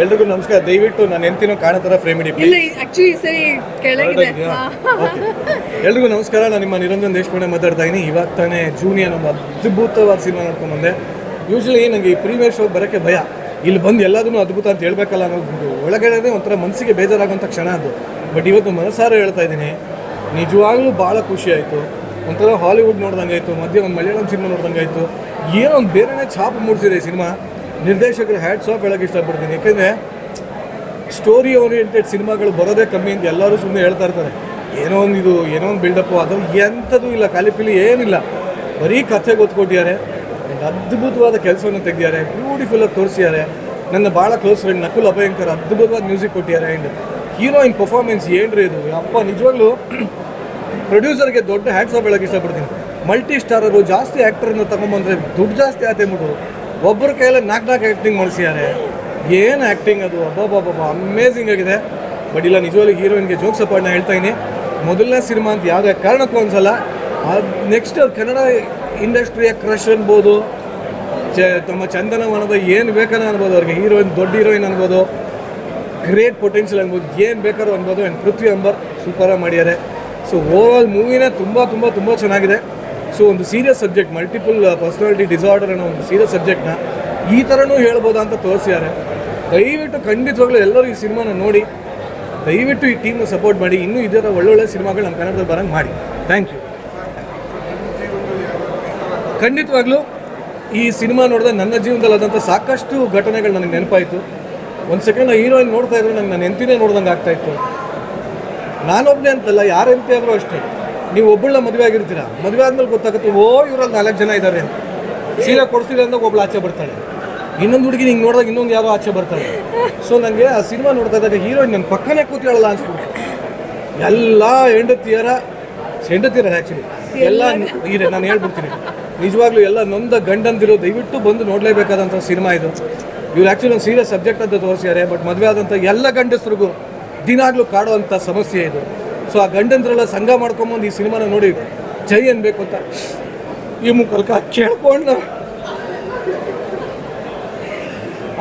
ಎಲ್ರಿಗೂ ನಮಸ್ಕಾರ. ದಯವಿಟ್ಟು ನಾನು ಎಂತಿನೋ ಕಾಣೋ ಥರ ಫ್ರೇಮ್ ಇಡಿ ಇಲ್ಲ ಆಕ್ಚುಲಿ ಸರಿ ಕೆಳಗಿದೆ. ಎಲ್ರಿಗೂ ನಮಸ್ಕಾರ. ನಾನು ನಿಮ್ಮ ನಿರಂಜನ್ ದೇಶಪಾಂಡೆ ಮಾತಾಡ್ತಾ ಇದ್ದೀನಿ ಇವಾಗ ತಾನೇ ಜೂನಿಯರ್ ಒಂದು ಅದ್ಭುತವಾದ ಸಿನಿಮಾ ನೋಡ್ಕೊಂಡು ಬಂದೆ. ಯೂಶ್ವಲಿ ನನಗೆ ಈ ಪ್ರೀಮಿಯರ್ ಶೋ ಬರೋಕ್ಕೆ ಭಯ. ಇಲ್ಲಿ ಬಂದು ಎಲ್ಲದನ್ನೂ ಅದ್ಭುತ ಅಂತ ಹೇಳ್ಬೇಕಲ್ಲ ಅನ್ನೋದು ಒಳಗಡೆ ಒಂಥರ ಮನಸ್ಸಿಗೆ ಬೇಜಾರಾಗುವಂಥ ಕ್ಷಣ ಅದು. ಬಟ್ ಇವತ್ತು ಮನಸಾರ ಹೇಳ್ತಾ ಇದ್ದೀನಿ ನಿಜವಾಗ್ಲೂ ಭಾಳ ಖುಷಿ ಆಯಿತು. ಒಂಥರ ಹಾಲಿವುಡ್ ನೋಡ್ದಂಗೆ ಆಯಿತು ಮಧ್ಯೆ ಒಂದು ಮಲಯಾಳಂ ಸಿನಿಮಾ ನೋಡ್ದಂಗೆ ಆಯಿತು ಏನೋ ಒಂದು ಬೇರೆನೇ ಛಾಪು ಮೂಡಿಸಿದೆ ಈ ಸಿನಿಮಾ. ನಿರ್ದೇಶಕರು ಹ್ಯಾಟ್ಸ್ ಆಫ್ ಹೇಳಕ್ಕೆ ಇಷ್ಟಪಡ್ತೀನಿ. ಯಾಕೆಂದರೆ ಸ್ಟೋರಿ ಓರಿಯೆಂಟೆಡ್ ಸಿನಿಮಾಗಳು ಬರೋದೇ ಕಮ್ಮಿ ಅಂತ ಎಲ್ಲರೂ ಸುಮ್ಮನೆ ಹೇಳ್ತಾ ಇರ್ತಾರೆ. ಏನೋ ಒಂದು ಇದು, ಏನೋ ಒಂದು ಬಿಲ್ಡಪ್ಪು ಅದು ಎಂಥದ್ದು ಇಲ್ಲ ಕಾಲಿಪಿಲಿ ಏನಿಲ್ಲ. ಬರೀ ಕಥೆ ಗೊತ್ಕೊಟ್ಟಿದ್ದಾರೆ. ಅದ್ಭುತವಾದ ಕೆಲಸವನ್ನು ತೆಗೆದಿದ್ದಾರೆ. ಬ್ಯೂಟಿಫುಲ್ಲಾಗಿ ತೋರಿಸಿದ್ದಾರೆ. ನನ್ನ ಭಾಳ ಕ್ಲೋಸ್ ಫ್ರೆಂಡ್ ನಕುಲ್ ಅಭಯಂಕರ್ ಅದ್ಭುತವಾದ ಮ್ಯೂಸಿಕ್ ಕೊಟ್ಟಿದ್ದಾರೆ. ಆ್ಯಂಡ್ ಹೀರೋಯಿನ್ ಪರ್ಫಾರ್ಮೆನ್ಸ್ ಏನ್ರಿ ಇದು? ಅಪ್ಪ ನಿಜವಾಗ್ಲೂ ಪ್ರೊಡ್ಯೂಸರ್ಗೆ ದೊಡ್ಡ ಹ್ಯಾಟ್ಸ್ ಆಫ್ ಹೇಳೋಕ್ಕೆ ಇಷ್ಟಪಡ್ತೀನಿ. ಮಲ್ಟಿ ಸ್ಟಾರರು ಜಾಸ್ತಿ ಆ್ಯಕ್ಟರನ್ನು ತಗೊಂಬಂದರೆ ದುಡ್ಡು ಜಾಸ್ತಿ ಆತೇಬಿಟ್ಟು ಒಬ್ಬರ ಕೈಯಲ್ಲಿ ನಾಲ್ಕು ನಾಲ್ಕು ಆ್ಯಕ್ಟಿಂಗ್ ಮಾಡಿಸಿದ್ದಾರೆ. ಏನು ಆ್ಯಕ್ಟಿಂಗ್ ಅದು? ಅಬ್ಬಬ್ಬಬ್ಬ ಅಮೇಝಿಂಗ್ ಆಗಿದೆ. ಬಟ್ ಇಲ್ಲ, ನಿಜವಾಗ್ಲೂ ಹೀರೋಯಿನ್ಗೆ ಜೋಕ್ ಸಪಾಟ್ನ ಹೇಳ್ತಾ ಇದ್ದೀನಿ ಮೊದಲನೇ ಸಿನಿಮಾ ಅಂತ ಯಾವುದೇ ಕಾರಣಕ್ಕೂ ಅನ್ಸಲ್ಲ. ಅದು ನೆಕ್ಸ್ಟ್ ಕನ್ನಡ ಇಂಡಸ್ಟ್ರಿಯ ಕ್ರಶ್ ಅನ್ಬೋದು. ಚ, ತಮ್ಮ ಚಂದನವನದ ಏನು ಬೇಕಾನ ಅನ್ಬೋದು, ಅವ್ರಿಗೆ ಹೀರೋಯಿನ್, ದೊಡ್ಡ ಹೀರೋಯಿನ್ ಅನ್ಬೋದು. ಗ್ರೇಟ್ ಪೊಟೆನ್ಷಿಯಲ್ ಅನ್ಬೋದು. ಏನು ಬೇಕಾದ್ರೂ ಅನ್ಬೋದು. ಆ್ಯಂಡ್ ಪೃಥ್ವಿ ಅಂಬರ್ ಸೂಪರಾಗಿ ಮಾಡಿದ್ದಾರೆ. ಸೊ ಓವರ್ ಆಲ್ ಮೂವಿನೇ ತುಂಬ ತುಂಬ ತುಂಬ ಚೆನ್ನಾಗಿದೆ. ಸೊ ಒಂದು serious subject multiple personality disorder ಅನ್ನೋ ಒಂದು ಸೀರಿಯಸ್ ಸಬ್ಜೆಕ್ಟ್ನ ಈ ಥರನೂ ಹೇಳ್ಬೋದಾ ಅಂತ ತೋರಿಸಿದ್ದಾರೆ ದಯವಿಟ್ಟು ಖಂಡಿತವಾಗ್ಲೂ ಎಲ್ಲರೂ ಈ ಸಿನಿಮಾನ ನೋಡಿ. ದಯವಿಟ್ಟು ಈ ಟೀಮ್ನ ಸಪೋರ್ಟ್ ಮಾಡಿ. ಇನ್ನೂ ಇದರ ಒಳ್ಳೊಳ್ಳೆ ಸಿನಿಮಾಗಳು ನಮ್ಮ ಕನ್ನಡದಲ್ಲಿ ಬರಂಗೆ ಮಾಡಿ. ಥ್ಯಾಂಕ್ ಯು ಖಂಡಿತವಾಗ್ಲೂ ಈ ಸಿನಿಮಾ ನೋಡಿದ್ರೆ ನನ್ನ ಜೀವನದಲ್ಲಿ ಆದಂಥ ಸಾಕಷ್ಟು ಘಟನೆಗಳು ನನಗೆ ನೆನಪಾಯಿತು. ಒಂದು ಸೆಕೆಂಡ್ ಹೀರೋಯಿನ್ ನೋಡ್ತಾ ಇದ್ರೆ ನನಗೆ ನನ್ನ ಎಂತಿನೇ ನೋಡ್ದಂಗೆ ಆಗ್ತಾ ಇತ್ತು. ನಾನೊಬ್ಬನೇ ಅಂತಲ್ಲ, ಯಾರ ಆದರೂ ಅಷ್ಟೇ. ನೀವು ಒಬ್ಬಳ ಮದುವೆ ಆಗಿರ್ತೀರಾ? ಮದುವೆ ಆದ್ಮೇಲೆ ಗೊತ್ತಾಗುತ್ತೆ, ಓ, ಇವರಲ್ಲಿ ನಾಲ್ಕು ಜನ ಇದ್ದಾರೆ ಸೀರೆ ಕೊಡ್ತೀರ ಅಂದಾಗ ಒಬ್ಳು ಆಚೆ ಬರ್ತಾಳೆ. ಇನ್ನೊಂದು ಹುಡುಗಿ ಹಿಂಗೆ ನೋಡಿದಾಗ ಇನ್ನೊಂದು ಯಾರೋ ಆಚೆ ಬರ್ತಾಳೆ ಸೊ ನನಗೆ ಆ ಸಿನಿಮಾ ನೋಡ್ತಾ ಇದ್ದಾಗ ಹೀರೋಯಿನ್ ನನ್ನ ಪಕ್ಕನೇ ಕೂತಿರಲ್ಲ ಅನ್ಸ್ಬಿಟ್ಟು ಎಲ್ಲ ಹೆಂಡತಿಯರ ಹೆಂಡತಿಯರ ಆ್ಯಕ್ಚುಲಿ ಎಲ್ಲ ಇದೆ ನಾನು ಹೇಳ್ಬಿಡ್ತೀನಿ. ನಿಜವಾಗ್ಲೂ ಎಲ್ಲ ನೊಂದ ಗಂಡಂದಿರೋ ದಯವಿಟ್ಟು ಬಂದು ನೋಡಲೇಬೇಕಾದಂಥ ಸಿನಿಮಾ ಇದು. ಇವ್ರು ಆ್ಯಕ್ಚುಲಿ ಒಂದು ಸೀರಿಯಸ್ ಸಬ್ಜೆಕ್ಟ್ ಅಂತ ತೋರಿಸಿದ್ದಾರೆ ಬಟ್ ಮದುವೆ ಆದಂಥ ಎಲ್ಲ ಗಂಡಸ್ರಿಗೂ ದಿನಾಗ್ಲೂ ಕಾಡುವಂಥ ಸಮಸ್ಯೆ ಇದು. ಸೊ ಆ ಗಂಡಂದ್ರೆಲ್ಲ ಸಂಘ ಮಾಡ್ಕೊಂಬಂದು ಈ ಸಿನಿಮಾನ ನೋಡಿ ಜೈ ಅನ್ಬೇಕು ಅಂತ. ಈ ಮುಖಲ್ಕ ಕೇಳ್ಕೊಂಡು.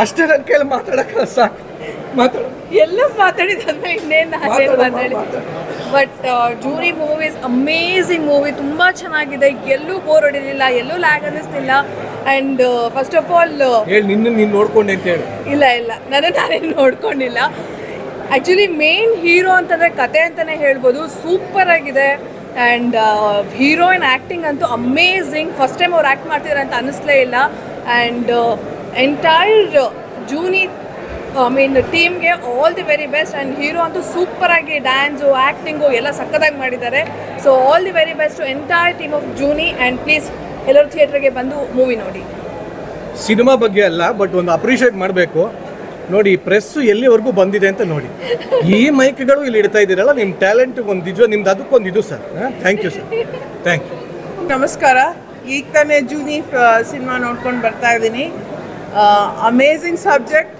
ಅಷ್ಟೇ ನನ್ನ ಕೈಲಿ ಮಾತಾಡಕ ಸಾಕು. ಮಾತಾಡ. ಎಲ್ಲ ಮಾತಾಡಿದ್ರೆ ಇನ್ನೇನು ಮಾತಾಡು. But jury movies amazing movie ತುಂಬ ಚೆನ್ನಾಗಿದೆ. ಎಲ್ಲೂ ಬೋರ್ ಹೊಡಿಲಿಲ್ಲ ಎಲ್ಲೂ ಲ್ಯಾಗ್ ಅನ್ನಿಸ್ತಿಲ್ಲ. ಅಂಡ್ ಫಸ್ಟ್ ಆಫ್ ಆಲ್ ಹೇಳಿ ನಿನ್ನ ನೀನು ನೋಡ್ಕೊಂಡೆ ಅಂತ ಹೇಳಿ. ಇಲ್ಲ ಇಲ್ಲ. ನನ್ನ ನಾನೇನು ನೋಡ್ಕೊಂಡಿಲ್ಲ. ಆ್ಯಕ್ಚುಲಿ ಮೇನ್ ಹೀರೋ ಅಂತಂದರೆ ಕತೆ ಅಂತಲೇ ಹೇಳ್ಬೋದು. ಸೂಪರ್ ಆಗಿದೆ. ಆ್ಯಂಡ್ ಹೀರೋಯಿನ್ ಆ್ಯಕ್ಟಿಂಗ್ ಅಂತೂ ಅಮೇಝಿಂಗ್ ಫಸ್ಟ್ ಟೈಮ್ ಅವ್ರು ಆ್ಯಕ್ಟ್ ಮಾಡ್ತಿದ್ದಾರೆ ಅಂತ ಅನ್ನಿಸ್ಲೇ ಇಲ್ಲ. And entire Juni I mean ಟೀಮ್ಗೆ all the very best and hero ಅಂತೂ ಸೂಪರ್ ಆಗಿ ಡ್ಯಾನ್ಸು ಆ್ಯಕ್ಟಿಂಗು ಎಲ್ಲ ಸಕ್ಕದಾಗಿ ಮಾಡಿದ್ದಾರೆ. So all the very best entire team of Juni and please ಎಲ್ಲರೂ ಥಿಯೇಟ್ರಿಗೆ ಬಂದು ಮೂವಿ ನೋಡಿ. ಸಿನಿಮಾ ಬಗ್ಗೆ ಅಲ್ಲ ಬಟ್ ಒಂದು ಅಪ್ರಿಷಿಯೇಟ್ ಮಾಡಬೇಕು. ನೋಡಿ ಪ್ರೆಸ್ ಎಲ್ಲಿವರೆಗೂ ಬಂದಿದೆ ಅಂತ ನೋಡಿ. ಈ ಮೈಕ್ಗಳು ಇಲ್ಲಿ ಇಡ್ತಾ ಇದ್ದೀರಲ್ಲ ನಿಮ್ಮ ಟ್ಯಾಲೆಂಟ್ ಒಂದು ನಿಜ ನಿಮ್ದು ಅದಕ್ಕೊಂದು ಇದು sir. Thank you sir thank you ನಮಸ್ಕಾರ. ಈಗ ತಾನೇ ಜೂನಿ ಸಿನಿಮಾ ನೋಡ್ಕೊಂಡು ಬರ್ತಾ ಇದ್ದೀನಿ. ಅಮೇಝಿಂಗ್ ಸಬ್ಜೆಕ್ಟ್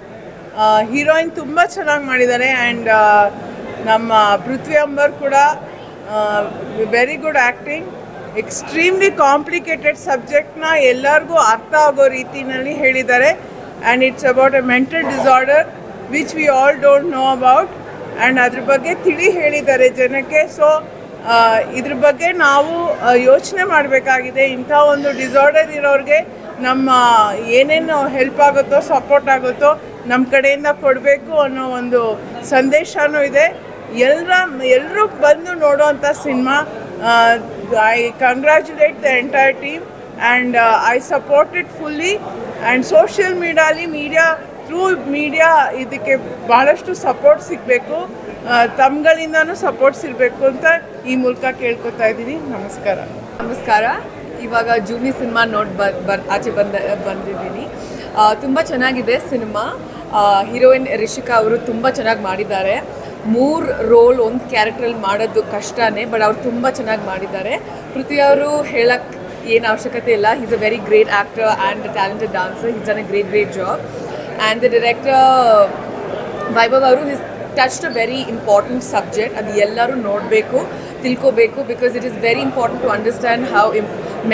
ಹೀರೋಯಿನ್ ತುಂಬ ಚೆನ್ನಾಗಿ ಮಾಡಿದ್ದಾರೆ ಆ್ಯಂಡ್ ನಮ್ಮ ಪೃಥ್ವಿ ಅಂಬರ್ ಕೂಡ very good acting extremely complicated ಸಬ್ಜೆಕ್ಟ್ನ ಎಲ್ಲರಿಗೂ ಅರ್ಥ ಆಗೋ ರೀತಿಯಲ್ಲಿ ಹೇಳಿದ್ದಾರೆ. And it's about a mental disorder which we all don't know about and ಅದ್ರ ಬಗ್ಗೆ ತಿಳಿ ಹೇಳಿದ್ದಾರೆ ಜನಕ್ಕೆ. ಸೊ ಇದ್ರ ಬಗ್ಗೆ ನಾವು ಯೋಚನೆ ಮಾಡಬೇಕಾಗಿದೆ. ಇಂಥ ಒಂದು ಡಿಸಾರ್ಡರ್ ಇರೋರಿಗೆ ನಮ್ಮ ಏನೇನು ಹೆಲ್ಪ್ ಆಗುತ್ತೋ ಸಪೋರ್ಟ್ ಆಗುತ್ತೋ ನಮ್ಮ ಕಡೆಯಿಂದ ಕೊಡಬೇಕು ಅನ್ನೋ ಒಂದು ಸಂದೇಶನೂ ಇದೆ. ಎಲ್ಲರ ಎಲ್ಲರೂ ಬಂದು ನೋಡೋವಂಥ cinema I congratulate the entire team and I support it fully and social ಮೀಡಿಯಾಲಿ media through media ಇದಕ್ಕೆ ಭಾಳಷ್ಟು ಸಪೋರ್ಟ್ ಸಿಗಬೇಕು. ತಮ್ಗಳಿಂದನೂ ಸಪೋರ್ಟ್ ಸಿಗಬೇಕು ಅಂತ ಈ ಮೂಲಕ ಕೇಳ್ಕೊತಾ ಇದ್ದೀನಿ. ನಮಸ್ಕಾರ. ನಮಸ್ಕಾರ. ಇವಾಗ ಜೂನಿ ಸಿನಿಮಾ ನೋಡಿ ಬರ್ ಆಚೆ ಬಂದ, ಬಂದಿದ್ದೀನಿ. ತುಂಬ ಚೆನ್ನಾಗಿದೆ ಸಿನಿಮಾ. ಹೀರೋಯಿನ್ ರಿಷಿಕಾ ಅವರು ತುಂಬ ಚೆನ್ನಾಗಿ ಮಾಡಿದ್ದಾರೆ. ಮೂರು ರೋಲ್ ಒಂದು ಕ್ಯಾರೆಕ್ಟ್ರಲ್ಲಿ ಮಾಡೋದು ಕಷ್ಟನೇ, ಬಟ್ ಅವ್ರು ತುಂಬ ಚೆನ್ನಾಗಿ ಮಾಡಿದ್ದಾರೆ. ಪೃಥ್ವಿ ಅವರು ಹೇಳಕ್ಕೆ ಏನು ಅವಶ್ಯಕತೆ ಇಲ್ಲ. Is a very great actor and talented dancer is an a great great job and the director Vaibhav ಅವರು his touched a very important subject ಅದು ಎಲ್ಲರೂ ನೋಡಬೇಕು, ತಿಳ್ಕೋಬೇಕು because it is very important to understand how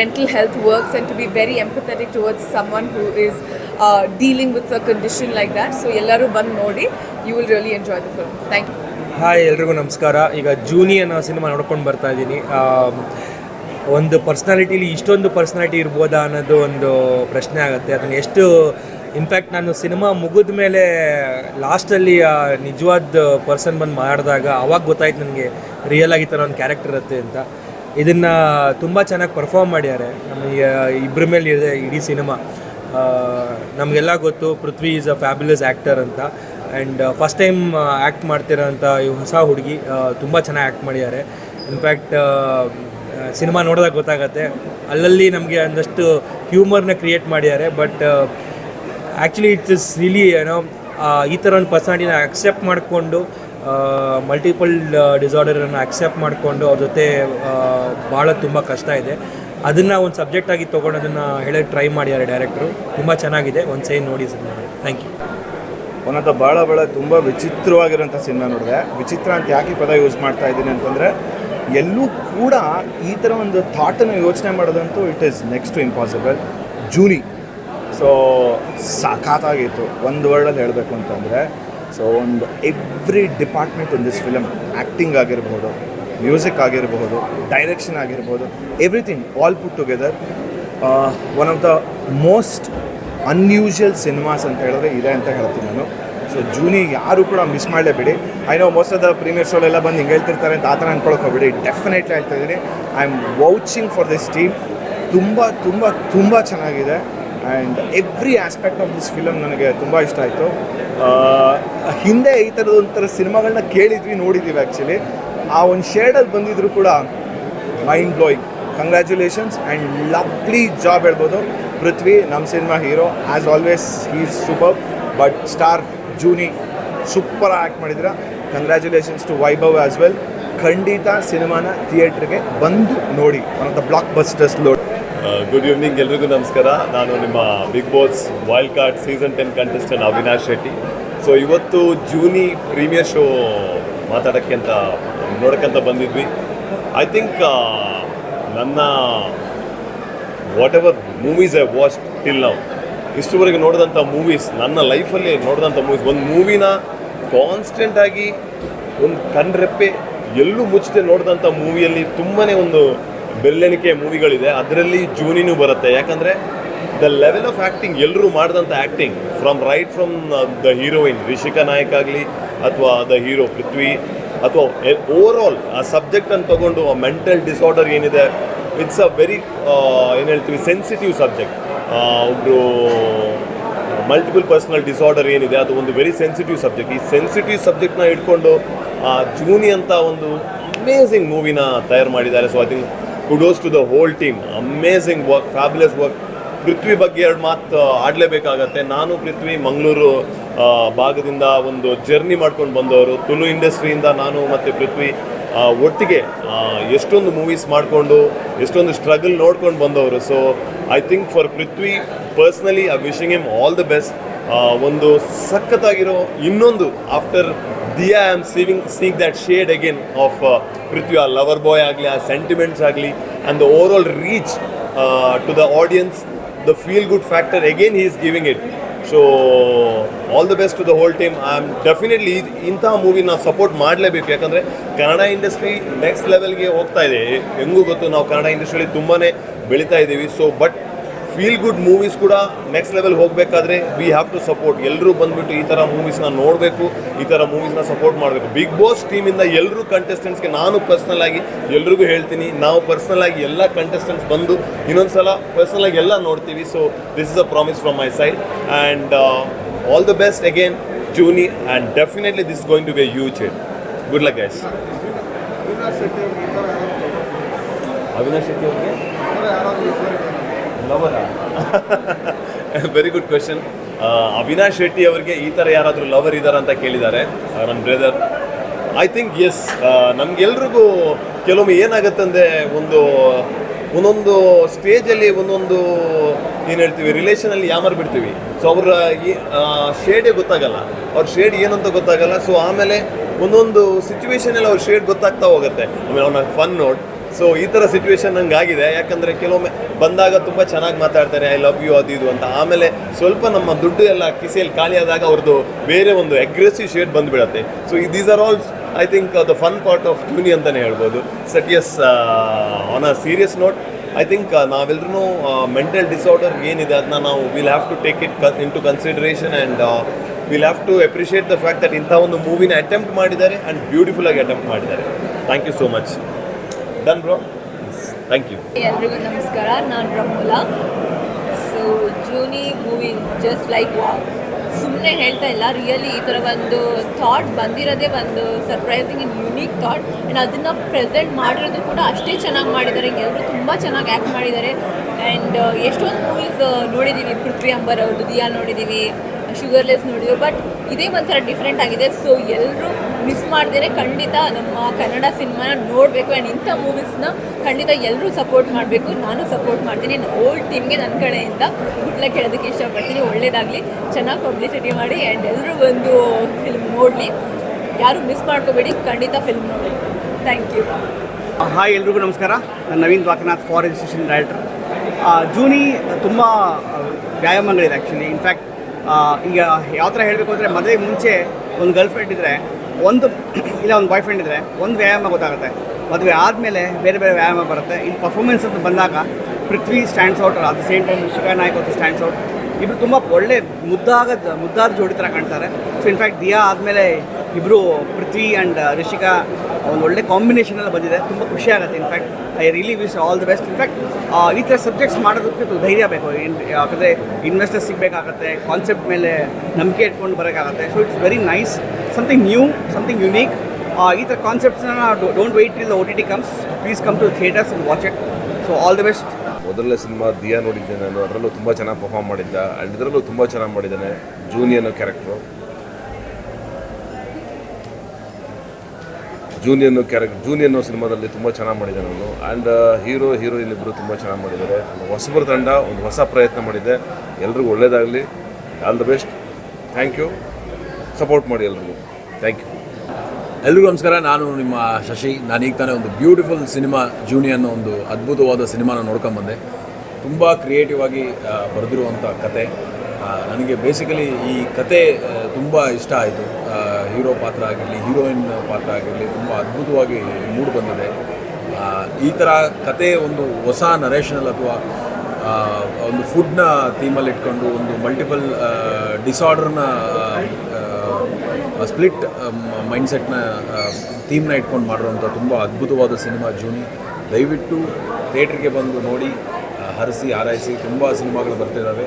mental health works and to be very empathetic towards someone who is dealing with a condition like that so ಎಲ್ಲರೂ ಬಂದು ನೋಡಿ you will really enjoy the film thank you hi ಎಲ್ರಿಗೂ ನಮಸ್ಕಾರ. ಈಗ ಜೂನಿ cinema ನೋಡ್ಕೊಂಡು ಬರ್ತಾ ಇದ್ದೀನಿ. ಒಂದು ಪರ್ಸ್ನಾಲಿಟಿಲಿ ಇಷ್ಟೊಂದು ಪರ್ಸ್ನಾಲಿಟಿ ಇರ್ಬೋದಾ ಅನ್ನೋದು ಒಂದು ಪ್ರಶ್ನೆ ಆಗುತ್ತೆ. ಅದನ್ನು ಎಷ್ಟು ಇನ್ಫ್ಯಾಕ್ಟ್ ನಾನು ಸಿನಿಮಾ ಮುಗಿದ ಮೇಲೆ ಲಾಸ್ಟಲ್ಲಿ ನಿಜವಾದ ಪರ್ಸನ್ ಬಂದು ಮಾಡಿದಾಗ ಅವಾಗ ಗೊತ್ತಾಯ್ತು ನನಗೆ ರಿಯಲ್ ಆಗಿ ಥರ ಒಂದು ಕ್ಯಾರೆಕ್ಟರ್ ಇರುತ್ತೆ ಅಂತ. ಇದನ್ನು ತುಂಬ ಚೆನ್ನಾಗಿ ಪರ್ಫಾರ್ಮ್ ಮಾಡ್ಯಾರೆ. ನಮ್ಮ ಇಬ್ಬರ ಮೇಲೆ ಇದೆ ಇಡೀ ಸಿನಿಮಾ ನಮಗೆಲ್ಲ ಗೊತ್ತು Prithvi is a fabulous actor ಅಂತ. ಆ್ಯಂಡ್ ಫಸ್ಟ್ ಟೈಮ್ ಆ್ಯಕ್ಟ್ ಮಾಡ್ತಿರೋಂಥ ಈ ಹೊಸ ಹುಡುಗಿ ತುಂಬ ಚೆನ್ನಾಗಿ ಆ್ಯಕ್ಟ್ ಮಾಡಿದ್ದಾರೆ ಇನ್ಫ್ಯಾಕ್ಟ್ ಸಿನಿಮಾ ನೋಡಿದಾಗ ಗೊತ್ತಾಗತ್ತೆ. ಅಲ್ಲಲ್ಲಿ ನಮಗೆ ಒಂದಷ್ಟು ಹ್ಯೂಮರ್ನ ಕ್ರಿಯೇಟ್ ಮಾಡಿದ್ದಾರೆ. But actually it's is really ಏನೋ ಈ ಥರ ಒಂದು ಪರ್ಸನಾಲಿಟಿನ ಅಕ್ಸೆಪ್ಟ್ ಮಾಡಿಕೊಂಡು ಮಲ್ಟಿಪಲ್ ಡಿಸಾರ್ಡರನ್ನು ಅಕ್ಸೆಪ್ಟ್ ಮಾಡಿಕೊಂಡು ಅವ್ರ ಜೊತೆ ಭಾಳ ತುಂಬ ಕಷ್ಟ ಇದೆ. ಅದನ್ನು ಒಂದು ಸಬ್ಜೆಕ್ಟ್ ಆಗಿ ತೊಗೊಂಡು ಹೇಳೋಕ್ಕೆ ಟ್ರೈ ಮಾಡಿದ್ದಾರೆ ಡೈರೆಕ್ಟ್ರು. ತುಂಬ ಚೆನ್ನಾಗಿದೆ. ಒಂದು ಸೈನ್ ನೋಡಿ ಸಿನಿಮಾ. Thank you. ಒಂದಂತ ಭಾಳ ಭಾಳ ತುಂಬ ವಿಚಿತ್ರವಾಗಿರೋಂಥ ಸಿನಿಮಾ ನೋಡಿದೆ. ವಿಚಿತ್ರ ಅಂತ ಯಾಕೆ ಪದ ಯೂಸ್ ಮಾಡ್ತಾ ಇದ್ದೀನಿ ಅಂತಂದರೆ ಎಲ್ಲೂ ಕೂಡ ಈ ಥರ ಒಂದು ಥಾಟನ್ನು ಯೋಚನೆ ಮಾಡೋದಂತೂ it is next to impossible Juni so ಸಾಕಾಗಿತ್ತು ಒಂದು ವರ್ಡಲ್ಲಿ ಹೇಳಬೇಕು ಅಂತಂದರೆ ಸೊ ಒಂದು every department in this film acting ಆಗಿರ್ಬೋದು ಮ್ಯೂಸಿಕ್ ಆಗಿರಬಹುದು ಡೈರೆಕ್ಷನ್ ಆಗಿರ್ಬೋದು everything all put together one of the most unusual cinemas ಅಂತ ಹೇಳಿದ್ರೆ ಇದೆ ಅಂತ ಹೇಳ್ತೀನಿ ನಾನು. ಸೊ ಜೂನಿ ಯಾರು ಕೂಡ miss ಮಾಡಲೇಬೇಡಿ. I know most of the premier ಶೋಲೆಲ್ಲ ಬಂದು ಹಿಂಗೆ ಹೇಳ್ತಿರ್ತಾರೆ ಅಂತ ಆ ಥರ ಅನ್ಕೊಳಕ್ಕೆ ಹೋಗ್ಬೇಡಿ. ಡೆಫಿನೆಟ್ಲಿ ಹೇಳ್ತಾ ಇದ್ದೀನಿ. I am vouching for this team ತುಂಬ ತುಂಬ ತುಂಬ ಚೆನ್ನಾಗಿದೆ. And every aspect of this film ನನಗೆ ತುಂಬ ಇಷ್ಟ ಆಯಿತು. ಹಿಂದೆ ಈ ಥರದ ಒಂಥರ ಸಿನಿಮಾಗಳನ್ನ ಕೇಳಿದ್ವಿ ನೋಡಿದ್ದೀವಿ ಆ್ಯಕ್ಚುಲಿ ಆ ಒಂದು ಶೇಡಲ್ಲಿ ಬಂದಿದ್ರು ಕೂಡ mind blowing congratulations and lovely job ಹೇಳ್ಬೋದು. ಪೃಥ್ವಿ ನಮ್ಮ cinema hero as always is super but star Juni super act ಮಾಡಿದ್ರ congratulations to Vaibhav as well ಖಂಡಿತ ಸಿನಿಮಾನ ಥಿಯೇಟ್ರಿಗೆ ಬಂದು ನೋಡಿ. One of the blockbusters load good evening ಎಲ್ರಿಗೂ ನಮಸ್ಕಾರ. ನಾನು ನಿಮ್ಮ Bigg Boss wild card season ten contestant Avinash Shetty. So ಇವತ್ತು ಜೂನಿ ಪ್ರೀಮಿಯರ್ ಶೋ ಮಾತಾಡೋಕ್ಕೆ ಅಂತ ನೋಡೋಕ್ಕಂತ ಬಂದಿದ್ವಿ. ಐ ಥಿಂಕ್ ನನ್ನ whatever movies I watch till ನಾವು ಇಷ್ಟುವರೆಗೆ ನೋಡಿದಂಥ ಮೂವೀಸ್ ನನ್ನ ಲೈಫಲ್ಲಿ ನೋಡಿದಂಥ ಮೂವೀಸ್ ಒಂದು ಮೂವಿನ ಕಾನ್ಸ್ಟೆಂಟಾಗಿ ಒಂದು ಕಣ್ರೆಪ್ಪೆ ಎಲ್ಲೂ ಮುಚ್ಚದೆ ನೋಡಿದಂಥ ಮೂವಿಯಲ್ಲಿ ತುಂಬಾ ಒಂದು ಬೆಲ್ಲೆಣಿಕೆ ಮೂವಿಗಳಿದೆ ಅದರಲ್ಲಿ ಜೂನಿನೂ ಬರುತ್ತೆ. ಯಾಕಂದರೆ ದ ಲೆವೆಲ್ ಆಫ್ ಆ್ಯಕ್ಟಿಂಗ್ ಎಲ್ಲರೂ ಮಾಡಿದಂಥ acting from right from the heroine Rishika Nayak ಆಗಲಿ, ಅಥವಾ ದ ಹೀರೋ ಪೃಥ್ವಿ ಅಥವಾ ಓವರ್ ಆಲ್ ಆ ಸಬ್ಜೆಕ್ಟನ್ನು ತಗೊಂಡು ಆ ಮೆಂಟಲ್ ಡಿಸಾರ್ಡರ್ ಏನಿದೆ ಇಟ್ಸ್ ಅ ವೆರಿ ಏನು ಹೇಳ್ತೀವಿ ಸೆನ್ಸಿಟಿವ್ ಸಬ್ಜೆಕ್ಟ್ ಒಬ್ಬರು ಮಲ್ಟಿಪಲ್ ಪರ್ಸನಲ್ ಡಿಸಾರ್ಡರ್ ಏನಿದೆ, ಅದು ಒಂದು ವೆರಿ ಸೆನ್ಸಿಟಿವ್ ಸಬ್ಜೆಕ್ಟ್ ಈ ಸೆನ್ಸಿಟಿವ್ ಸಬ್ಜೆಕ್ಟ್ನ ಇಟ್ಕೊಂಡು ಜೂನಿ ಅಂತ ಒಂದು ಅಮೇಝಿಂಗ್ ಮೂವಿನ ತಯಾರು ಮಾಡಿದ್ದಾರೆ. So I think kudos to the whole team amazing work fabulous work Prithvi ಬಗ್ಗೆ ಎರಡು ಮಾತು ಆಡಲೇಬೇಕಾಗತ್ತೆ. ನಾನು ಪೃಥ್ವಿ, ಮಂಗಳೂರು ಭಾಗದಿಂದ ಒಂದು ಜರ್ನಿ ಮಾಡ್ಕೊಂಡು ಬಂದವರು. ತುಳು ಇಂಡಸ್ಟ್ರಿಯಿಂದ ನಾನು ಮತ್ತು ಪೃಥ್ವಿ. ಒಟ್ಟಿಗೆ ಎಷ್ಟೊಂದು ಮೂವೀಸ್ ಮಾಡಿಕೊಂಡು, ಎಷ್ಟೊಂದು ಸ್ಟ್ರಗಲ್ ನೋಡ್ಕೊಂಡು ಬಂದವರು. So I think for Prithvi personally I wishing em all the best ಒಂದು ಸಖತ್ತಾಗಿರೋ ಇನ್ನೊಂದು after Dia I am seeing seek that shade again of Prithvi ಆ ಲವರ್ ಬಾಯ್ ಆಗಲಿ, ಆ ಸೆಂಟಿಮೆಂಟ್ಸ್ ಆಗಲಿ and the overall reach to the audience the feel good factor again he is giving it so all the best to the whole team I am definitely ಇಂತಹ movie ನಾವು support ಮಾಡಲೇಬೇಕು. ಯಾಕಂದರೆ Kannada industry next ಲೆವೆಲ್ಗೆ ಹೋಗ್ತಾ ಇದೆ. ಹೆಂಗೂ ಗೊತ್ತು, ನಾವು ಕನ್ನಡ ಇಂಡಸ್ಟ್ರಿಯಲ್ಲಿ ತುಂಬಾ ಬೆಳೀತಾ ಇದ್ದೀವಿ. So but feel good movies ಕೂಡ ನೆಕ್ಸ್ಟ್ ಲೆವೆಲ್ ಹೋಗಬೇಕಾದ್ರೆ ವಿ ಹ್ಯಾವ್ ಟು ಸಪೋರ್ಟ್ ಎಲ್ಲರೂ ಬಂದ್ಬಿಟ್ಟು ಈ ಥರ ಮೂವೀಸ್ನ ನೋಡಬೇಕು ಈ ಥರ ಮೂವೀಸ್ನ ಸಪೋರ್ಟ್ ಮಾಡಬೇಕು. ಬಿಗ್ ಬಾಸ್ ಟೀಮಿಂದ ಎಲ್ಲರೂ ಕಂಟೆಸ್ಟೆಂಟ್ಸ್ಗೆ ನಾನು ಪರ್ಸ್ನಲ್ ಆಗಿ ಎಲ್ರಿಗೂ ಹೇಳ್ತೀನಿ ನಾವು ಪರ್ಸ್ನಲ್ ಆಗಿ ಎಲ್ಲ ಕಂಟೆಸ್ಟೆಂಟ್ಸ್ ಬಂದು ಇನ್ನೊಂದು ಸಲ ಪರ್ಸ್ನಲ್ ಆಗಿ ಎಲ್ಲ ನೋಡ್ತೀವಿ. So this is a promise from my side and all the best again Juni and definitely this going to be huge hit good luck guys Avinash Shetty ಅವ್ರಿಗೆ? ಲವರ very good question Avinash Shetty ಅವರಿಗೆ ಈ ಥರ ಯಾರಾದರೂ lover ಇದ್ದಾರೆ ಅಂತ ಕೇಳಿದ್ದಾರೆ ನನ್ನ brother I think yes ನಮಗೆಲ್ರಿಗೂ ಕೆಲವೊಮ್ಮೆ ಏನಾಗುತ್ತಂದರೆ ಒಂದು, ಒಂದೊಂದು ಸ್ಟೇಜಲ್ಲಿ ಒಂದೊಂದು, ಏನು ಹೇಳ್ತೀವಿ ರಿಲೇಷನಲ್ಲಿ ಯಾಮರ್ ಬಿಡ್ತೀವಿ. ಸೊ ಅವರ ಶೇಡೇ ಗೊತ್ತಾಗಲ್ಲ. ಅವ್ರ ಶೇಡ್ ಏನು ಅಂತ ಗೊತ್ತಾಗಲ್ಲ. ಸೊ ಆಮೇಲೆ ಒಂದೊಂದು ಸಿಚುವೇಶನಲ್ಲಿ ಅವ್ರ ಶೇಡ್ ಗೊತ್ತಾಗ್ತಾ ಹೋಗುತ್ತೆ. ಆಮೇಲೆ ಅವನ ಫನ್ ನೋಟ್ ಸೊ ಈ ಥರ ಸಿಚುವೇಶನ್ ನಂಗೆ ಆಗಿದೆ. ಯಾಕಂದರೆ ಕೆಲವೊಮ್ಮೆ ಬಂದಾಗ ತುಂಬ ಚೆನ್ನಾಗಿ ಮಾತಾಡ್ತಾರೆ ಐ ಲವ್ ಯು ಅದು ಇದು ಅಂತ. ಆಮೇಲೆ ಸ್ವಲ್ಪ ನಮ್ಮ ದುಡ್ಡು ಎಲ್ಲ ಕಿಸೆಯಲ್ಲಿ ಖಾಲಿ ಆದಾಗ ಅವ್ರದ್ದು ಬೇರೆ ಒಂದು aggressive shade ಬಂದುಬಿಡತ್ತೆ. So these are all I think the fun part of Juni ಅಂತಲೇ ಹೇಳ್ಬೋದು. But yes on a serious note I think ನಾವೆಲ್ಲರೂ ಮೆಂಟಲ್ ಡಿಸಾರ್ಡರ್ ಏನಿದೆ ಅದನ್ನ ನಾವು will have to take it in to consideration and will have to appreciate the fact that ಇಂಥ ಒಂದು ಮೂವಿನ attempt ಮಾಡಿದ್ದಾರೆ ಆ್ಯಂಡ್ ಬ್ಯೂಟಿಫುಲ್ಲಾಗಿ ಅಟೆಂಪ್ಟ್ ಮಾಡಿದ್ದಾರೆ. Thank you so much done bro thank you ಎಲ್ರಿಗೂ ನಮಸ್ಕಾರ. ನಾನು ಪ್ರಮೂಲ so Juni movie just like ಸುಮ್ಮನೆ ಹೇಳ್ತಾ ಇಲ್ಲ. ರಿಯಲಿ ಈ ಥರ ಒಂದು ಥಾಟ್ ಬಂದಿರೋದೇ ಒಂದು surprising in unique thought and ಅದನ್ನು ಪ್ರೆಸೆಂಟ್ ಮಾಡಿರೋದು ಕೂಡ ಅಷ್ಟೇ ಚೆನ್ನಾಗಿ ಮಾಡಿದ್ದಾರೆ. ಎಲ್ಲರೂ ತುಂಬ ಚೆನ್ನಾಗಿ ಆ್ಯಕ್ಟ್ ಮಾಡಿದ್ದಾರೆ. ಆ್ಯಂಡ್ ಎಷ್ಟೊಂದು ಮೂವೀಸ್ ನೋಡಿದ್ದೀವಿ ಪೃಥ್ವಿ ಅಂಬರ್ ಅವ್ರದ್ದು ದಿಯಾ ನೋಡಿದ್ದೀವಿ ಶುಗರ್ಲೆಸ್ ನೋಡಿದ್ದೀವಿ ಬಟ್ ಇದೇ ಒಂಥರ ಡಿಫ್ರೆಂಟ್ ಆಗಿದೆ. ಸೊ ಎಲ್ಲರೂ ಮಿಸ್ ಮಾಡ್ದೇನೆ ಖಂಡಿತ ನಮ್ಮ ಕನ್ನಡ ಸಿನಿಮಾನ ನೋಡಬೇಕು ಆ್ಯಂಡ್ ಇಂಥ ಮೂವೀಸ್ನ ಖಂಡಿತ ಎಲ್ಲರೂ ಸಪೋರ್ಟ್ ಮಾಡಬೇಕು. ನಾನು ಸಪೋರ್ಟ್ ಮಾಡ್ತೀನಿ. ಓಲ್ಡ್ ಟೀಮ್ಗೆ ನನ್ನ ಕಡೆಯಿಂದ ಗುಡ್ಲ ಕೇಳೋದಕ್ಕೆ ಇಷ್ಟಪಡ್ತೀನಿ. ಒಳ್ಳೇದಾಗಲಿ. ಚೆನ್ನಾಗಿ ಪಬ್ಲಿಸಿಟಿ ಮಾಡಿ ಆ್ಯಂಡ್ ಎಲ್ಲರೂ ಒಂದು ಫಿಲ್ಮ್ ನೋಡಲಿ. ಯಾರು ಮಿಸ್ ಮಾಡ್ಕೋಬೇಡಿ. ಖಂಡಿತ ಫಿಲ್ಮ್ ನೋಡಿ ಥ್ಯಾಂಕ್ ಯು ಹಾಯ್ ಎಲ್ರಿಗೂ ನಮಸ್ಕಾರ. ನಾನು Naveen Dwarkanath for registration director Juni ತುಂಬ ವ್ಯಾಯಾಮಗಳಿದೆ ಆ್ಯಕ್ಚುಲಿ ಇನ್ಫ್ಯಾಕ್ಟ್ ಈಗ ಯಾವ ಥರ ಹೇಳಬೇಕು ಅಂದರೆ ಮದುವೆಗೆ ಮುಂಚೆ ಒಂದು ಗರ್ಲ್ ಫ್ರೆಂಡ್ ಇದ್ದರೆ ಒಂದು ಇಲ್ಲ ಒಂದು ಬಾಯ್ ಫ್ರೆಂಡ್ ಇದ್ದರೆ ಒಂದು ವ್ಯಾಯಾಮ ಗೊತ್ತಾಗುತ್ತೆ. ಮದುವೆ ಆದಮೇಲೆ ಬೇರೆ ಬೇರೆ ವ್ಯಾಯಾಮ ಬರುತ್ತೆ. ಇನ್ನು ಪರ್ಫಾರ್ಮೆನ್ಸ್ ಅಂತ ಬಂದಾಗ, Prithvi stands out at the same time Shikha Naik stands out ಇಬ್ಬರು ತುಂಬ ಒಳ್ಳೆ ಮುದ್ದಾಗ ಮುದ್ದಾದ ಜೋಡಿ ಥರ ಕಾಣ್ತಾರೆ. ಸೊ ಇನ್ಫ್ಯಾಕ್ಟ್ ದಿಯಾ ಆದಮೇಲೆ ಇಬ್ಬರು ಪೃಥ್ವಿ ಆ್ಯಂಡ್ ರಿಷಿಕಾ ಒಂದು ಒಳ್ಳೆ ಕಾಂಬಿನೇಷನ್ ಎಲ್ಲ ಬಂದಿದೆ. ತುಂಬ ಖುಷಿ ಆಗುತ್ತೆ in fact I really wish all the best in fact ಈ ಥರ ಸಬ್ಜೆಕ್ಟ್ಸ್ ಮಾಡೋದಕ್ಕೆ ಧೈರ್ಯ ಬೇಕು. ಯಾಕಂದರೆ ಇನ್ವೆಸ್ಟರ್ಸ್ ಸಿಗಬೇಕಾಗತ್ತೆ ಕಾನ್ಸೆಪ್ಟ್ ಮೇಲೆ ನಂಬಿಕೆ ಇಟ್ಕೊಂಡು ಬರೋಕ್ಕಾಗತ್ತೆ. So it's very nice something new something unique ಈ ಥರ ಕಾನ್ಸೆಪ್ಟ್ಸ್ನ don't wait the O T T comes please come to theatres and watch it so all the best ಮೊದಲನೇ ಸಿನಿಮಾ ದಿಯಾ ನೋಡಿದ್ದೆ ನಾನು. ಅದರಲ್ಲೂ ತುಂಬ ಚೆನ್ನಾಗಿ ಪರ್ಫಾರ್ಮ್ ಮಾಡಿದ್ದ. ಆ್ಯಂಡ್ ಇದರಲ್ಲೂ ತುಂಬ ಚೆನ್ನಾಗಿ ಮಾಡಿದ್ದಾನೆ ಜೂನಿ ಅನ್ನೋ ಕ್ಯಾರೆಕ್ಟ್ರು ಜೂನಿ ಅನ್ನೋ ಕ್ಯಾರೆಕ್ಟರ್ ಜೂನಿ ಅನ್ನೋ ಸಿನಿಮಾದಲ್ಲಿ ತುಂಬ ಚೆನ್ನಾಗಿ ಮಾಡಿದ್ದಾನೆ ಅವನು ಆ್ಯಂಡ್ ಹೀರೋ ಹೀರೋಯಿನ್ ಇಬ್ಬರು ತುಂಬ ಚೆನ್ನಾಗಿ ಮಾಡಿದ್ದಾರೆ. ಹೊಸಬರ ತಂಡ, ಒಂದು ಹೊಸ ಪ್ರಯತ್ನ ಮಾಡಿದೆ. ಎಲ್ರಿಗೂ ಒಳ್ಳೇದಾಗಲಿ. All the best thank you support ಮಾಡಿ ಎಲ್ರಿಗೂ. ಥ್ಯಾಂಕ್ ಯು ಎಲ್ರಿಗೂ ನಮಸ್ಕಾರ. ನಾನು ನಿಮ್ಮ ಶಶಿ. ನಾನೀಗ ತಾನೇ ಒಂದು ಬ್ಯೂಟಿಫುಲ್ ಸಿನಿಮಾ ಜೂನಿ ಅನ್ನೋ ಒಂದು ಅದ್ಭುತವಾದ ಸಿನಿಮಾನ ನೋಡ್ಕೊಂಬಂದೆ ತುಂಬ ಕ್ರಿಯೇಟಿವ್ ಆಗಿ ಬರೆದಿರುವಂಥ ಕತೆ. ನನಗೆ ಬೇಸಿಕಲಿ ಈ ಕತೆ ತುಂಬ ಇಷ್ಟ ಆಯಿತು. ಹೀರೋ ಪಾತ್ರ ಆಗಿರಲಿ ಹೀರೋಯಿನ್ ಪಾತ್ರ ಆಗಿರಲಿ, ತುಂಬ ಅದ್ಭುತವಾಗಿ ಮೂಡ್ ಬಂದಿದೆ. ಈ ಥರ ಕತೆ ಒಂದು ಹೊಸ ನರೇಷನಲ್ ಅಥವಾ ಒಂದು ಫುಡ್ನ ಥೀಮಲ್ಲಿ ಇಟ್ಕೊಂಡು, ಒಂದು ಮಲ್ಟಿಪಲ್ ಡಿಸಾರ್ಡರ್ನ ಸ್ಪ್ಲಿಟ್ ಮೈಂಡ್ಸೆಟ್ನ ಥೀಮ್ನ ಇಟ್ಕೊಂಡು ಮಾಡಿರೋಂಥ ತುಂಬ ಅದ್ಭುತವಾದ ಸಿನಿಮಾ ಜೂನಿ. ದಯವಿಟ್ಟು ಥಿಯೇಟ್ರಿಗೆ ಬಂದು ನೋಡಿ ಹರಿಸಿ, ಹಾರೈಸಿ, ತುಂಬ ಸಿನಿಮಾಗಳು ಬರ್ತಿದ್ದಾವೆ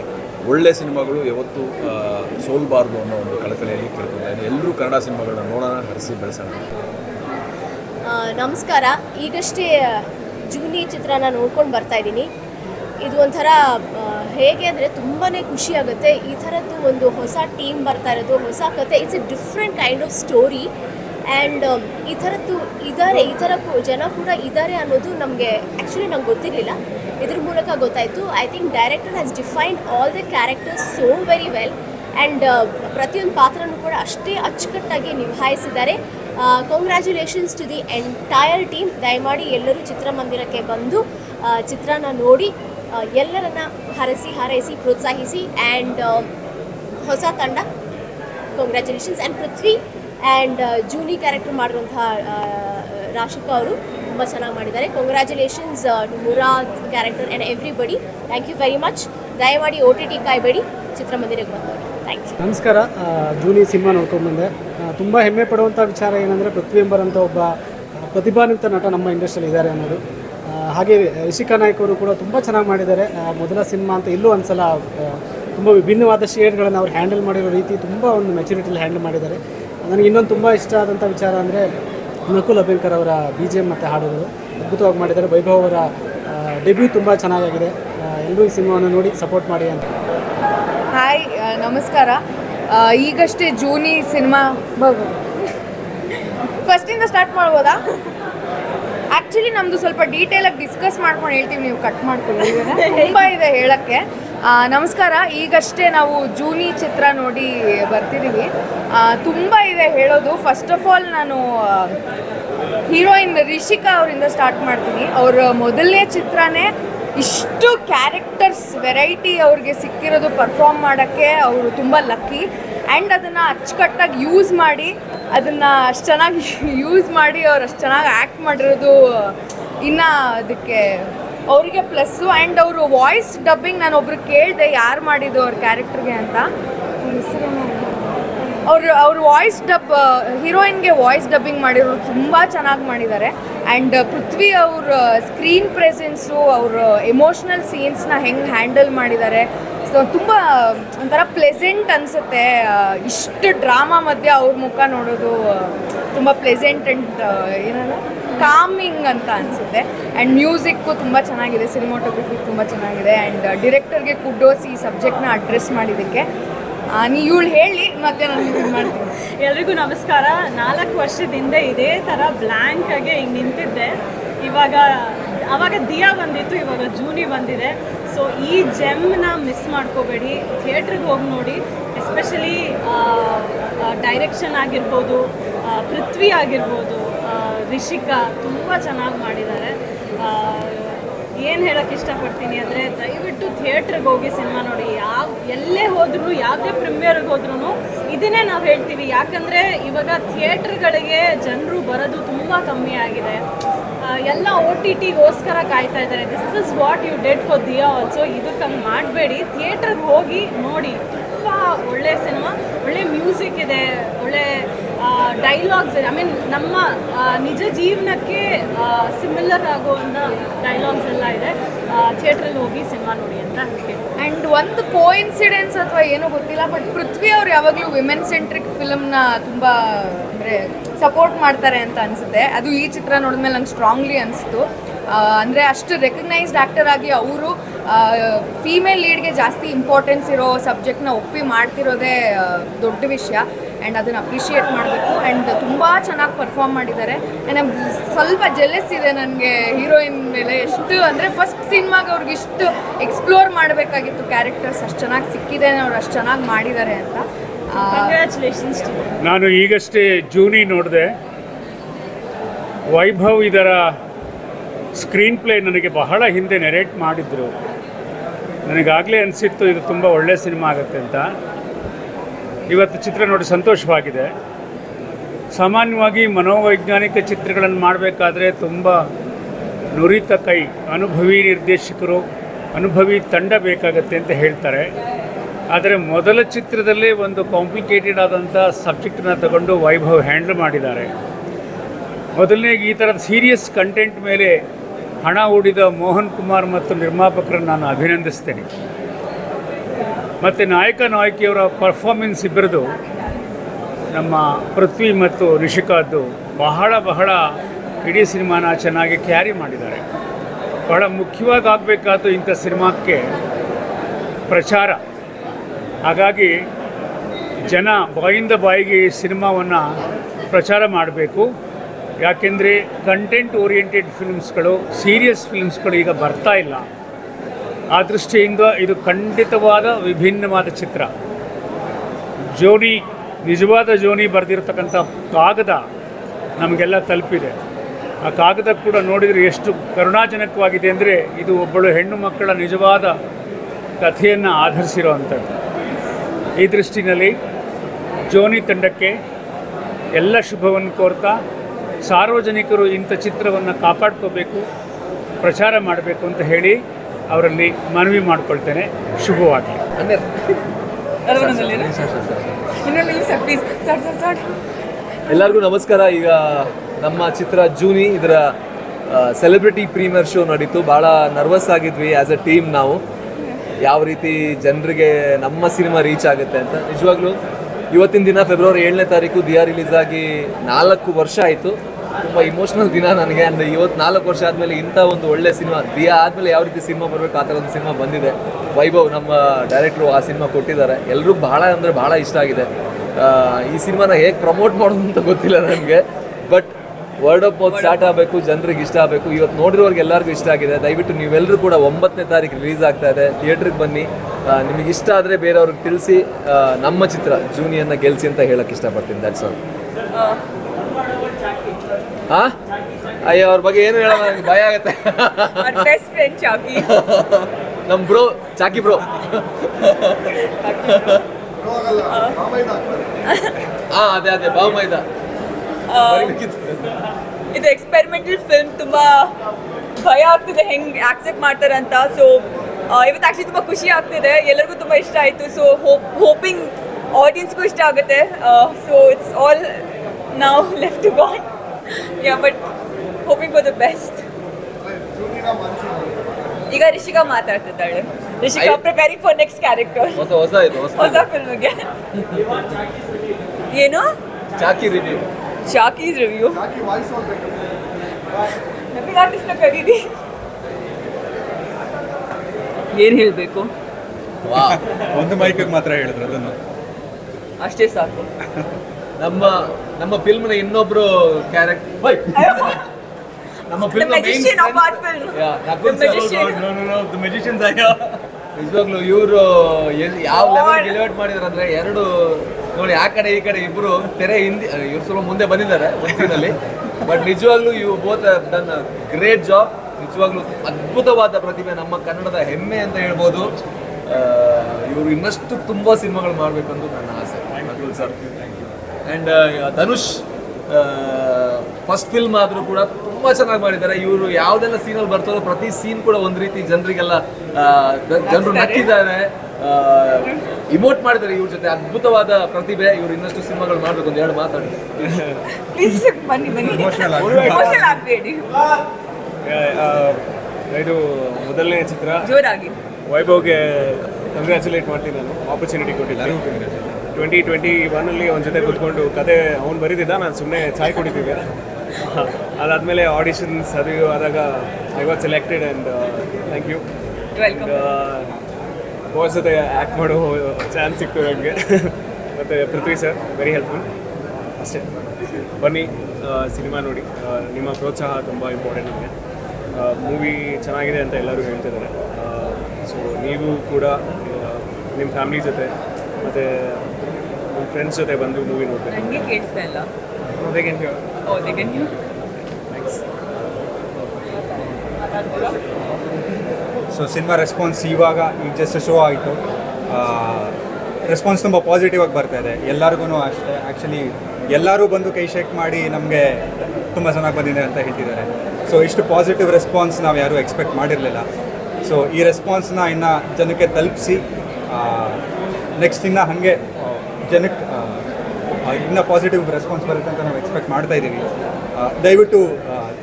ಒಳ್ಳೆ ಸಿನಿಮಾಗಳು ಯಾವತ್ತೂ ಸೋಲ್ಬಾರ್ದು ಅನ್ನೋ ಒಂದು ಕಳಕಳಿಯಲ್ಲಿ ಕೇಳ್ಕೊಳ್ತಾಯಿದ್ದೀನಿ ಎಲ್ಲರೂ ಕನ್ನಡ ಸಿನಿಮಾಗಳನ್ನ ನೋಡೋಣ, ಹರಿಸಿ, ಬೆಳೆಸೋಣ. ನಮಸ್ಕಾರ. ಈಗಷ್ಟೇ ಜೂನಿ ಚಿತ್ರನ ನೋಡ್ಕೊಂಡು ಬರ್ತಾ ಇದ್ದೀನಿ. ಇದು ಒಂಥರ ಹೇಗೆ ಅಂದರೆ ತುಂಬಾ ಖುಷಿ ಆಗುತ್ತೆ ಈ ಥರದ್ದು ಒಂದು ಹೊಸ ಟೀಮ್ ಬರ್ತಾ ಇರೋದು, ಹೊಸ ಕತೆ. It's a different kind of story and ಈ ಥರದ್ದು ಇದ್ದಾರೆ ಈ ಥರ ಜನ ಕೂಡ ಇದ್ದಾರೆ ಅನ್ನೋದು ನಮಗೆ ಆ್ಯಕ್ಚುಲಿ ನಂಗೆ ಗೊತ್ತಿರಲಿಲ್ಲ. ಇದ್ರ ಮೂಲಕ ಗೊತ್ತಾಯಿತು. I think director has defined all the characters so very well and ಪ್ರತಿಯೊಂದು ಪಾತ್ರನೂ ಕೂಡ ಅಷ್ಟೇ ಅಚ್ಚುಕಟ್ಟಾಗಿ ನಿಭಾಯಿಸಿದ್ದಾರೆ. Congratulations to the entire team ದಯಮಾಡಿ ಎಲ್ಲರೂ ಚಿತ್ರಮಂದಿರಕ್ಕೆ ಬಂದು ಚಿತ್ರನ ನೋಡಿ. ಎಲ್ಲರನ್ನ ಹರಸಿ, ಹಾರೈಸಿ, ಪ್ರೋತ್ಸಾಹಿಸಿ ಆ್ಯಂಡ್ ಹೊಸ ತಂಡ. Congratulations and Prithvi and Juni character ಮಾಡಿರುವಂತಹ ರಾಶಿಕ ಅವರು ತುಂಬ ಚೆನ್ನಾಗಿ ಮಾಡಿದ್ದಾರೆ. Congratulations Murad character and everybody thank you very much ದಯಮಾಡಿ ಓ ಟಿ ಟಿ ಕಾಯಬೇಡಿ. ಚಿತ್ರಮಂದಿರಕ್ಕೆ ಬಂದವರು. ನೋಡಿ ಥ್ಯಾಂಕ್ ಯು ನಮಸ್ಕಾರ ಜೂನಿ ಸಿನಿಮಾ ನೋಡ್ಕೊಂಡ್ಬಂದೆ ತುಂಬ ಹೆಮ್ಮೆ ಪಡುವಂಥ ವಿಚಾರ ಏನಂದರೆ ಪೃಥ್ವಿ ಎಂಬರಂಥ ಒಬ್ಬ ಪ್ರತಿಭಾನ್ವಿತ ನಟ ನಮ್ಮ ಇಂಡಸ್ಟ್ರಿಯಲ್ಲಿ ಇದ್ದಾರೆ ಅನ್ನೋದು. ಹಾಗೆ ರಿಷಿಕಾ ನಾಯ್ಕ ಅವರು ಕೂಡ ತುಂಬ ಚೆನ್ನಾಗಿ ಮಾಡಿದ್ದಾರೆ. ಮೊದಲ ಸಿನಿಮಾ ಅಂತ ಎಲ್ಲೂ ಒಂದ್ಸಲ ತುಂಬ ವಿಭಿನ್ನವಾದ ಶೇಡ್ಗಳನ್ನು ಅವ್ರು ಹ್ಯಾಂಡಲ್ ಮಾಡಿರೋ ರೀತಿ ತುಂಬ ಒಂದು ಮೆಚುರಿಟಿಲಿ ಹ್ಯಾಂಡಲ್ ಮಾಡಿದ್ದಾರೆ. ನನಗೆ ಇನ್ನೊಂದು ತುಂಬ ಇಷ್ಟ ಆದಂಥ ವಿಚಾರ ಅಂದರೆ ನಕುಲ್ ಅಭ್ಯಂಕರ್ ಅವರ ಬಿ ಜಿ ಎಂ ಮತ್ತು ಹಾಡುಗಳು ಅದ್ಭುತವಾಗಿ ಮಾಡಿದ್ದಾರೆ. ವೈಭವ್ ಅವರ ಡೆಬ್ಯೂ ತುಂಬ ಚೆನ್ನಾಗಾಗಿದೆ. ಎಲ್ಲರೂ ಈ ಸಿನಿಮಾವನ್ನು ನೋಡಿ ಸಪೋರ್ಟ್ ಮಾಡಿ ಅಂತ. ಹಾಯ್ ನಮಸ್ಕಾರ. ಈಗಷ್ಟೇ ಜೂನಿ ಸಿನಿಮಾ. ಫಸ್ಟಿಂದ ಸ್ಟಾರ್ಟ್ ಮಾಡ್ಬೋದಾ? ಆ್ಯಕ್ಚುಲಿ ನಮ್ಮದು ಸ್ವಲ್ಪ ಡೀಟೇಲಾಗಿ ಡಿಸ್ಕಸ್ ಮಾಡ್ಕೊಂಡು ಹೇಳ್ತೀವಿ ನೀವು ಕಟ್ ಮಾಡ್ಕೊಳ್ಳಿ. ತುಂಬ ಇದೆ ಹೇಳೋಕ್ಕೆ. ನಮಸ್ಕಾರ. ಈಗಷ್ಟೇ ನಾವು ಜೂನಿ ಚಿತ್ರ ನೋಡಿ ಬರ್ತಿದ್ದೀವಿ ತುಂಬ ಇದೆ ಹೇಳೋದು. ಫಸ್ಟ್ ಆಫ್ ಆಲ್ ನಾನು ಹೀರೋಯಿನ್ ರಿಷಿಕಾ ಅವರಿಂದ ಸ್ಟಾರ್ಟ್ ಮಾಡ್ತೀನಿ. ಅವ್ರ ಮೊದಲನೇ ಚಿತ್ರನೇ ಇಷ್ಟು ಕ್ಯಾರೆಕ್ಟರ್ಸ್ ವೆರೈಟಿ ಅವ್ರಿಗೆ ಸಿಕ್ಕಿರೋದು ಪರ್ಫಾರ್ಮ್ ಮಾಡೋಕ್ಕೆ ಅವರು ತುಂಬ ಲಕ್ಕಿ ಆ್ಯಂಡ್ ಅದನ್ನು ಅಚ್ಚುಕಟ್ಟಾಗಿ ಯೂಸ್ ಮಾಡಿ, ಅದನ್ನು ಅಷ್ಟು ಚೆನ್ನಾಗಿ ಯೂಸ್ ಮಾಡಿ ಅವ್ರು ಅಷ್ಟು ಚೆನ್ನಾಗಿ ಆ್ಯಕ್ಟ್ ಮಾಡಿರೋದು, ಇನ್ನು ಅದಕ್ಕೆ ಅವರಿಗೆ ಪ್ಲಸ್ಸು ಆ್ಯಂಡ್ ಅವರು ವಾಯ್ಸ್ ಡಬ್ಬಿಂಗ್ ನಾನು ಒಬ್ರು ಕೇಳಿದೆ ಯಾರು ಮಾಡಿದ್ದು ಅವ್ರ ಕ್ಯಾರೆಕ್ಟರ್ಗೆ ಅಂತ. ಅವರು, ಅವ್ರ ವಾಯ್ಸ್ ಡಬ್ ಹೀರೋಯಿನ್ಗೆ ವಾಯ್ಸ್ ಡಬ್ಬಿಂಗ್ ಮಾಡಿರೋರು ತುಂಬ ಚೆನ್ನಾಗಿ ಮಾಡಿದ್ದಾರೆ ಆ್ಯಂಡ್ ಪೃಥ್ವಿ ಅವ್ರ ಸ್ಕ್ರೀನ್ ಪ್ರೆಸೆನ್ಸು ಅವ್ರ ಎಮೋಷ್ನಲ್ ಸೀನ್ಸ್ನ ಹೆಂಗೆ ಹ್ಯಾಂಡಲ್ ಮಾಡಿದ್ದಾರೆ ಸೊ ತುಂಬ ಒಂಥರ ಪ್ಲೆಸೆಂಟ್ ಅನಿಸುತ್ತೆ. ಇಷ್ಟು ಡ್ರಾಮಾ ಮಧ್ಯೆ ಅವ್ರ ಮುಖ ನೋಡೋದು ತುಂಬ ಪ್ಲೆಸೆಂಟ್ ಆ್ಯಂಡ್ ಏನೋ ಕಾಮಿಂಗ್ ಅಂತ ಅನಿಸುತ್ತೆ. ಆ್ಯಂಡ್ ಮ್ಯೂಸಿಕ್ಕು ತುಂಬ ಚೆನ್ನಾಗಿದೆ ಸಿನಿಮಾಟೋಗ್ರಫಿ ತುಂಬ ಚೆನ್ನಾಗಿದೆ. ಆ್ಯಂಡ್ ಡಿರೆಕ್ಟರ್ಗೆ ಕುಡ್ಡೋಸಿ ಈ ಸಬ್ಜೆಕ್ಟ್ನ ಅಡ್ರೆಸ್ ಮಾಡಿದ್ದಕ್ಕೆ. ಆ, ನೀ ಇವಳು ಹೇಳಿ ಮತ್ತೆ ನಾನು ಇದು ಮಾಡ್ತೀನಿ. ಎಲ್ರಿಗೂ ನಮಸ್ಕಾರ. ನಾಲ್ಕು ವರ್ಷದಿಂದ ಇದೇ ಥರ ಬ್ಲ್ಯಾಂಕ್ ಆಗಿ ಹಿಂಗೆ ನಿಂತಿದ್ದೆ. ಇವಾಗ, ಅವಾಗ ದಿಯಾ ಬಂದಿತ್ತು, ಇವಾಗ ಜೂನಿ ಬಂದಿದೆ. ಸೊ ಈ ಜೆಮ್ನ ಮಿಸ್ ಮಾಡ್ಕೋಬೇಡಿ. ಥಿಯೇಟ್ರಿಗೆ ಹೋಗಿ ನೋಡಿ. ಎಸ್ಪೆಷಲಿ ಡೈರೆಕ್ಷನ್ ಆಗಿರ್ಬೋದು ಪೃಥ್ವಿ ಆಗಿರ್ಬೋದು ರಿಷಿಕಾ ತುಂಬ ಚೆನ್ನಾಗಿ ಮಾಡಿದ್ದಾರೆ. ಏನು ಹೇಳೋಕ್ಕೆ ಇಷ್ಟಪಡ್ತೀನಿ ಅಂದರೆ, ದಯವಿಟ್ಟು ಥಿಯೇಟ್ರಿಗೆ ಹೋಗಿ ಸಿನಿಮಾ ನೋಡಿ. ಯಾವ, ಎಲ್ಲೇ ಹೋದ್ರೂ, ಯಾವುದೇ ಪ್ರಿಮಿಯರ್ಗೆ ಹೋದ್ರೂ ಇದನ್ನೇ ನಾವು ಹೇಳ್ತೀವಿ. ಯಾಕಂದರೆ, ಇವಾಗ ಥಿಯೇಟ್ರ್ಗಳಿಗೆ ಜನರು ಬರೋದು ತುಂಬ ಕಮ್ಮಿ ಆಗಿದೆ. ಎಲ್ಲ ಒ ಟಿ ಟಿಗೋಸ್ಕರ ಕಾಯ್ತಾ ಇದ್ದಾರೆ. This is what you did for Dia also ಇದಕ್ಕೆ ಹಂಗೆ ಮಾಡಬೇಡಿ. ಥಿಯೇಟ್ರಿಗೆ ಹೋಗಿ ನೋಡಿ. ತುಂಬ ಒಳ್ಳೆ ಸಿನಿಮಾ ಒಳ್ಳೆ ಮ್ಯೂಸಿಕ್ ಇದೆ, ಒಳ್ಳೆ ಡೈಲಾಗ್ಸ್ ಐ ಮೀನ್ ನಮ್ಮ ನಿಜ ಜೀವನಕ್ಕೆ ಸಿಮಿಲರ್ ಆಗುವಂಥ ಡೈಲಾಗ್ಸ್ ಎಲ್ಲ ಇದೆ. ಥಿಯೇಟ್ರಲ್ಲಿ ಹೋಗಿ ಸಿನಿಮಾ ನೋಡಿ ಅಂತ ಆ್ಯಂಡ್ ಒಂದು ಕೋ ಇನ್ಸಿಡೆನ್ಸ್ ಅಥವಾ ಏನೂ ಗೊತ್ತಿಲ್ಲ ಬಟ್ ಪೃಥ್ವಿ ಅವ್ರು ಯಾವಾಗಲೂ ವಿಮೆನ್ ಸೆಂಟ್ರಿಕ್ ಫಿಲಮ್ನ ತುಂಬ ಅಂದರೆ ಸಪೋರ್ಟ್ ಮಾಡ್ತಾರೆ ಅಂತ ಅನಿಸುತ್ತೆ. ಅದು ಈ ಚಿತ್ರ ನೋಡಿದ್ಮೇಲೆ ನಂಗೆ ಸ್ಟ್ರಾಂಗ್ಲಿ ಅನಿಸ್ತು. ಅಂದರೆ ಅಷ್ಟು ರೆಕಗ್ನೈಸ್ಡ್ ಆ್ಯಕ್ಟರ್ ಆಗಿ ಅವರು ಫೀಮೇಲ್ ಲೀಡ್ಗೆ ಜಾಸ್ತಿ ಇಂಪಾರ್ಟೆನ್ಸ್ ಇರೋ ಸಬ್ಜೆಕ್ಟ್ನ ಒಪ್ಪಿ ಮಾಡ್ತಿರೋದೇ ದೊಡ್ಡ ವಿಷಯ. ಆ್ಯಂಡ್ ಅದನ್ನು ಅಪ್ರಿಷಿಯೇಟ್ ಮಾಡಬೇಕು. ಆ್ಯಂಡ್ ತುಂಬ ಚೆನ್ನಾಗಿ ಪರ್ಫಾರ್ಮ್ ಮಾಡಿದ್ದಾರೆ. ಆ್ಯಂಡ್ ಸ್ವಲ್ಪ ಜೆಲೆಸ್ ಇದೆ ನನಗೆ ಹೀರೋಯಿನ್ ಮೇಲೆ. ಎಷ್ಟು ಅಂದರೆ ಫಸ್ಟ್ ಸಿನಿಮಾಗೆ ಅವ್ರಿಗೆ ಇಷ್ಟು ಎಕ್ಸ್ಪ್ಲೋರ್ ಮಾಡಬೇಕಾಗಿತ್ತು ಕ್ಯಾರೆಕ್ಟರ್ಸ್ ಅಷ್ಟು ಚೆನ್ನಾಗಿ ಸಿಕ್ಕಿದೆ, ಅವ್ರು ಅಷ್ಟು ಚೆನ್ನಾಗಿ ಮಾಡಿದ್ದಾರೆ ಅಂತ. ನಾನು ಈಗಷ್ಟೇ ಜೂನಿ ನೋಡಿದೆ. ವೈಭವ್ ಇದರ ಸ್ಕ್ರೀನ್ ಪ್ಲೇ ನನಗೆ ಬಹಳ ಹಿಂದೆ ನೆರೇಟ್ ಮಾಡಿದ್ರು. ನನಗಾಗಲೇ ಅನಿಸಿತ್ತು ಇದು ತುಂಬ ಒಳ್ಳೆಯ ಸಿನಿಮಾ ಆಗುತ್ತೆ ಅಂತ. ಇವತ್ತು ಚಿತ್ರ ನೋಡಿ ಸಂತೋಷವಾಗಿದೆ. ಸಾಮಾನ್ಯವಾಗಿ ಮನೋವೈಜ್ಞಾನಿಕ ಚಿತ್ರಗಳನ್ನು ಮಾಡಬೇಕಾದ್ರೆ ತುಂಬ ನುರಿತ ಕೈ, ಅನುಭವಿ ನಿರ್ದೇಶಕರು, ಅನುಭವಿ ತಂಡ ಬೇಕಾಗತ್ತೆ ಅಂತ ಹೇಳ್ತಾರೆ. ಆದರೆ ಮೊದಲ ಚಿತ್ರದಲ್ಲೇ ಒಂದು ಕಾಂಪ್ಲಿಕೇಟೆಡ್ ಆದಂಥ ಸಬ್ಜೆಕ್ಟನ್ನ ತಗೊಂಡು ವೈಭವ್ ಹ್ಯಾಂಡಲ್ ಮಾಡಿದ್ದಾರೆ. ಮೊದಲನೇ ಈ ಥರದ ಸೀರಿಯಸ್ ಕಂಟೆಂಟ್ ಮೇಲೆ ಹಣ ಹೂಡಿದ ಮೋಹನ್ ಕುಮಾರ್ ಮತ್ತು ನಿರ್ಮಾಪಕರನ್ನು ನಾನು ಅಭಿನಂದಿಸ್ತೇನೆ. ಮತ್ತು ನಾಯಕ ನಾಯಕಿಯವರ ಪರ್ಫಾರ್ಮೆನ್ಸ್ ಇಬ್ಬರದು ನಮ್ಮ ಪೃಥ್ವಿ ಮತ್ತು ರಿಷಿಕಾದ್ದು ಬಹಳ ಬಹಳ ಇಡೀ ಸಿನಿಮಾನ ಚೆನ್ನಾಗಿ ಕ್ಯಾರಿ ಮಾಡಿದ್ದಾರೆ. ಬಹಳ ಮುಖ್ಯವಾಗಿ ಆಗಬೇಕಾದ ಇಂಥ ಸಿನಿಮಾಕ್ಕೆ ಪ್ರಚಾರ. ಹಾಗಾಗಿ ಜನ ಬಾಯಿಂದ ಬಾಯಿಗೆ ಈ ಸಿನಿಮಾವನ್ನು ಪ್ರಚಾರ ಮಾಡಬೇಕು. ಯಾಕೆಂದರೆ ಕಂಟೆಂಟ್ ಓರಿಯೆಂಟೆಡ್ ಫಿಲ್ಮ್ಸ್ಗಳು ಸೀರಿಯಸ್ ಫಿಲ್ಮ್ಸ್ಗಳು ಈಗ ಬರ್ತಾ ಇಲ್ಲ. ಆ ದೃಷ್ಟಿಯಿಂದ ಇದು ಖಂಡಿತವಾದ ವಿಭಿನ್ನವಾದ ಚಿತ್ರ. ಜೋನಿ, ನಿಜವಾದ ಜೋನಿ ಬರೆದಿರತಕ್ಕಂಥ ಕಾಗದ ನಮಗೆಲ್ಲ ತಲುಪಿದೆ. ಆ ಕಾಗದ ಕೂಡ ನೋಡಿದರೆ ಎಷ್ಟು ಕರುಣಾಜನಕವಾಗಿದೆ ಅಂದರೆ ಇದು ಒಬ್ಬಳು ಹೆಣ್ಣು ಮಕ್ಕಳ ನಿಜವಾದ ಕಥೆಯನ್ನು ಆಧರಿಸಿರೋ ಅಂಥದ್ದು ಈ ದೃಷ್ಟಿನಲ್ಲಿ ಜೋನಿ ತಂಡಕ್ಕೆ ಎಲ್ಲ ಶುಭವನ್ನು ಕೋರ್ತಾ ಸಾರ್ವಜನಿಕರು ಇಂಥ ಚಿತ್ರವನ್ನು ಕಾಪಾಡ್ಕೋಬೇಕು ಪ್ರಚಾರ ಮಾಡಬೇಕು ಅಂತ ಹೇಳಿ ಅವರಲ್ಲಿ ಮನವಿ ಮಾಡ್ಕೊಳ್ತೇನೆ. ಶುಭವಾಗಲಿ. ಎಲ್ಲರಿಗೂ ನಮಸ್ಕಾರ. ಈಗ ನಮ್ಮ ಚಿತ್ರ ಜೂನಿ ಇದರ ಸೆಲೆಬ್ರಿಟಿ ಪ್ರೀಮಿಯರ್ ಶೋ ನಡೀತು. ಭಾಳ ನರ್ವಸ್ ಆಗಿದ್ವಿ ಆ್ಯಸ್ ಅ ಟೀಮ್ ನಾವು. ಯಾವ ರೀತಿ ಜನರಿಗೆ ನಮ್ಮ ಸಿನಿಮಾ ರೀಚ್ ಆಗುತ್ತೆ ಅಂತ. ನಿಜವಾಗ್ಲೂ ಇವತ್ತಿನ ದಿನ ಫೆಬ್ರವರಿ ಏಳನೇ ತಾರೀಕು ದಿಯಾ ರಿಲೀಸ್ ಆಗಿ ನಾಲ್ಕು ವರ್ಷ ಆಯಿತು. ತುಂಬ ಇಮೋಷ್ನಲ್ ದಿನ ನನಗೆ. ಅಂದರೆ ಇವತ್ತು ನಾಲ್ಕು ವರ್ಷ ಆದಮೇಲೆ ಇಂಥ ಒಂದು ಒಳ್ಳೆ ಸಿನಿಮಾ ದಿಯಾ ಆದಮೇಲೆ ಯಾವ ರೀತಿ ಸಿನಿಮಾ ಬರಬೇಕು, ಆ ಥರ ಒಂದು ಸಿನಿಮಾ ಬಂದಿದೆ. ವೈಭವ್ ನಮ್ಮ ಡೈರೆಕ್ಟ್ರು ಆ ಸಿನಿಮಾ ಕೊಟ್ಟಿದ್ದಾರೆ. ಎಲ್ಲರೂ ಬಹಳ ಅಂದರೆ ಬಹಳ ಇಷ್ಟ ಆಗಿದೆ. ಈ ಸಿನಿಮಾನ ಹೇಗೆ ಪ್ರಮೋಟ್ ಮಾಡೋದು ಅಂತ ಗೊತ್ತಿಲ್ಲ ನನಗೆ. But word of mouth start ಆಗಬೇಕು ಜನರಿಗೆ ಇಷ್ಟ ಆಗಬೇಕು. ಇವತ್ತು ನೋಡಿರೋರ್ಗೆ ಎಲ್ಲರಿಗೂ ಇಷ್ಟ ಆಗಿದೆ. ದಯವಿಟ್ಟು ನೀವೆಲ್ಲರೂ ಕೂಡ ಒಂಬತ್ತನೇ ತಾರೀಕು ರಿಲೀಸ್ ಆಗ್ತಾ ಇದೆ. ಥಿಯೇಟ್ರಿಗೆ ಬನ್ನಿ. ನಿಮಗೆ ಇಷ್ಟ ಆದರೆ ಬೇರೆಯವ್ರಿಗೆ ತಿಳಿಸಿ. ನಮ್ಮ ಚಿತ್ರ ಜೂನಿಯನ್ನ ಗೆಲ್ಸಿ ಅಂತ ಹೇಳಕ್ಕೆ ಇಷ್ಟಪಡ್ತೀನಿ. ದಟ್ಸ್ ಆಲ್ ಹಾ ಅಯ್ಯೋ ಅವ್ರ ಬಗ್ಗೆ ಏನು ಹೇಳೋಣ? ನನಗೆ ಭಯ ಆಗುತ್ತೆ. ನಮ್ಮ ಬ್ರೋ ಚಾಕಿ. ಬ್ರೋ ಹಾ ಅದೇ ಅದೇ ಬಾವು ಮೈದಾ ಇದು ಎಕ್ಸ್ಪೆರಿಮೆಂಟಲ್ ಫಿಲ್ಮ್ ತುಂಬಾ ಭಯ ಆಗ್ತಿದೆ ಹೆಂಗೆ ಆಕ್ಸೆಪ್ಟ್ ಮಾಡ್ತಾರೆ ಅಂತ. ಸೊ ಇವತ್ತು ಆಕ್ಚುಲಿ ತುಂಬ ಖುಷಿ ಆಗ್ತಿದೆ. ಎಲ್ಲರಿಗೂ ತುಂಬ ಇಷ್ಟ ಆಯಿತು. ಸೊ ಹೋಪ್ ಹೋಪಿಂಗ್ ಆಡಿಯನ್ಸ್ಗೂ ಇಷ್ಟ ಆಗುತ್ತೆ. ಸೊ ಇಟ್ಸ್ ಆಲ್ ನಾವು left to god ya but hoping for the best ಈಗ Rishika ಮಾತಾಡ್ತಿದ್ದಾಳೆ. Rishika preparing for next character ಹೊಸ ಹೊಸ ಇದು ಹೊಸ ಹೊಸ ಫಿಲ್ಮ್ಗೆ ಏನು? ಚಾಕಿ ರಿವ್ಯೂ ಶಾಕೀಸ್ ರಿವ್ಯೂ ನಮಗೆ ಆರ್ಟಿಸ್ಟ್ನ ಕರೀರಿ. ಏನು ಹೇಳಬೇಕು? ವಾ ಒಂದು ಮೈಕಿಗೆ ಮಾತ್ರ ಹೇಳಿದ್ರು ಅದನ್ನು. ಅಷ್ಟೇ ಸಾಕು. ನಮ್ಮ ನಮ್ಮ ಫಿಲ್ಮ್ನ ಇನ್ನೊಬ್ರು ಕ್ಯಾರೆಕ್ಟರ್ ನಮ್ಮ ಫಿಲ್ಮ್. ನಿಜವಾಗ್ಲು ಇವರು ಯಾವ ಲೆವೆಲ್ ಡಿಲಿವರ್ಟ್ ಮಾಡಿದ್ರು ಅಂದ್ರೆ ಎರಡು ನೋಡಿ ಆ ಕಡೆ ಈ ಕಡೆ ಇಬ್ರು ತೆರೆ ಹಿಂದಿ ಇವ್ರು ಸ್ವಲ್ಪ ಮುಂದೆ ಬಂದಿದ್ದಾರೆ ಒಂದ್ಸಿನಲ್ಲಿ ಬಟ್ ನಿಜವಾಗ್ಲೂ ಇವು ಬೋತ್ ಡನ್ ಗ್ರೇಟ್ ಜಾಬ್ ನಿಜವಾಗ್ಲೂ ಅದ್ಭುತವಾದ ಪ್ರತಿಭೆ ನಮ್ಮ ಕನ್ನಡದ ಹೆಮ್ಮೆ ಅಂತ ಹೇಳ್ಬೋದು. ಇವರು ಇನ್ನಷ್ಟು ತುಂಬ ಸಿನಿಮಾಗಳು ಮಾಡಬೇಕಂದು ನನ್ನ ಆಸೆ. Atul sir and Dhanush first film ಆದರೂ ಕೂಡ ತುಂಬ ಚೆನ್ನಾಗಿ ಮಾಡಿದ್ದಾರೆ. ಇವರು ಯಾವುದೆಲ್ಲ ಸೀನಲ್ಲಿ ಬರ್ತಾರೋ ಪ್ರತಿ ಸೀನ್ ಕೂಡ ಒಂದು ರೀತಿ ಜನರಿಗೆಲ್ಲ ಜನರು ನಕ್ಕಿದ್ದಾರೆ. ಇಮೋಟ್ ಮಾಡಿದ್ದಾರೆ ಇವ್ರ ಜೊತೆ. ಅದ್ಭುತವಾದ ಪ್ರತಿಭೆ. ಇವ್ರು ಇನ್ನಷ್ಟು ಸಿನಿಮಾಗಳು ಮಾಡಬೇಕು ಅಂತ ಹೇಳಿ ಮಾತಾಡಿ. ಪ್ಲೀಸ್ ಬನ್ನಿ ಬನ್ನಿ. Emotional Emotional ಆಗಬೇಡಿ. ಇದು ಮೊದಲನೇ ಚಿತ್ರ. ಜೋರಾಗಿ. ವೈಭವ್ಗೆ ಕಂಗ್ರ್ಯಾಚುಲೇಟ್ ಮಾಡ್ತೀನಿ ನಾನು. ಆಪರ್ಚುನಿಟಿ ಕೊಟ್ಟಿಲ್ಲ ಟ್ವೆಂಟಿ ಟ್ವೆಂಟಿ ಒನ್ನಲ್ಲಿ ಅವನ ಜೊತೆ ಕೂತ್ಕೊಂಡು ಕತೆ ಅವ್ನು ಬರೀತಿದ್ದ ನಾನು ಸುಮ್ಮನೆ ಚಾಯ್ ಕುಡಿತಿದ್ದೆ. ಅದಾದಮೇಲೆ ಆಡಿಷನ್ಸ್ ಅದು ಆದಾಗ I was selected and thank you welcome boss ಜೊತೆ ಆ್ಯಕ್ಟ್ ಮಾಡೋ ಚಾನ್ಸ್ ಸಿಕ್ತು ನನಗೆ ಮತ್ತು ಪೃಥ್ವಿ ಸರ್ ವೆರಿ ಹೆಲ್ಪ್ಫುಲ್ ಅಷ್ಟೇ. ಬನ್ನಿ ಸಿನಿಮಾ ನೋಡಿ. ನಿಮ್ಮ ಪ್ರೋತ್ಸಾಹ ತುಂಬ ಇಂಪಾರ್ಟೆಂಟ್ ನಮಗೆ. ಮೂವಿ ಚೆನ್ನಾಗಿದೆ ಅಂತ ಎಲ್ಲರೂ ಹೇಳ್ತಿದ್ದಾರೆ. ಸೊ ನೀವು ಕೂಡ ನಿಮ್ಮ ಫ್ಯಾಮಿಲಿ ಜೊತೆ ಮತ್ತು ನಿಮ್ಮ ಫ್ರೆಂಡ್ಸ್ ಜೊತೆ ಬಂದು ಮೂವಿ ನೋಡಬೇಕು. ಕೇಳಿಸ್ತಾ ಇಲ್ಲ. ಥ್ಯಾಂಕ್ಸ್ ಸೊ ಸಿನಿಮಾ ರೆಸ್ಪಾನ್ಸ್ ಇವಾಗ ಈಗ ಜಸ್ಟ್ ಶೋ ಆಯಿತು. ರೆಸ್ಪಾನ್ಸ್ ತುಂಬ ಪಾಸಿಟಿವ್ ಆಗಿ ಬರ್ತಾ ಇದೆ. ಎಲ್ಲರಿಗೂ ಅಷ್ಟೇ. ಆ್ಯಕ್ಚುಲಿ ಎಲ್ಲರೂ ಬಂದು ಕೈ ಶೇಕ್ ಮಾಡಿ ನಮಗೆ ತುಂಬ ಚೆನ್ನಾಗಿ ಬಂದಿದೆ ಅಂತ ಹೇಳ್ತಿದ್ದಾರೆ. ಸೊ ಇಷ್ಟು ಪಾಸಿಟಿವ್ ರೆಸ್ಪಾನ್ಸ್ ನಾವು ಯಾರೂ ಎಕ್ಸ್ಪೆಕ್ಟ್ ಮಾಡಿರಲಿಲ್ಲ. ಸೊ ಈ ರೆಸ್ಪಾನ್ಸ್ನ ಇನ್ನು ಜನಕ್ಕೆ ತಲುಪಿಸಿ ನೆಕ್ಸ್ಟ್ ಇನ್ನು ಹಾಗೆ ಜನಕ್ಕೆ ಇನ್ನೂ ಪಾಸಿಟಿವ್ ರೆಸ್ಪಾನ್ಸ್ ಬರುತ್ತೆ ಅಂತ ನಾವು ಎಕ್ಸ್ಪೆಕ್ಟ್ ಮಾಡ್ತಾ ಇದ್ದೀವಿ ದಯವಿಟ್ಟು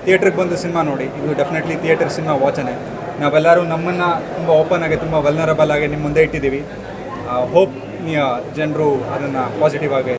ಥಿಯೇಟ್ರಿಗೆ ಬಂದು ಸಿನಿಮಾ ನೋಡಿ. ಇದು ಡೆಫಿನೆಟ್ಲಿ ಥಿಯೇಟರ್ ಸಿನಿಮಾ ವಾಚನೆ ನಾವೆಲ್ಲರೂ ನಮ್ಮನ್ನು ತುಂಬ ಓಪನ್ ಆಗಿ, ತುಂಬ ವಲ್ನರಬಲ್ ಆಗಿ ನಿಮ್ಮ ಮುಂದೆ ಇಟ್ಟಿದ್ದೀವಿ. ಹೋಪ್ ಜನರು ಅದನ್ನು ಪಾಸಿಟಿವ್ ಆಗಿ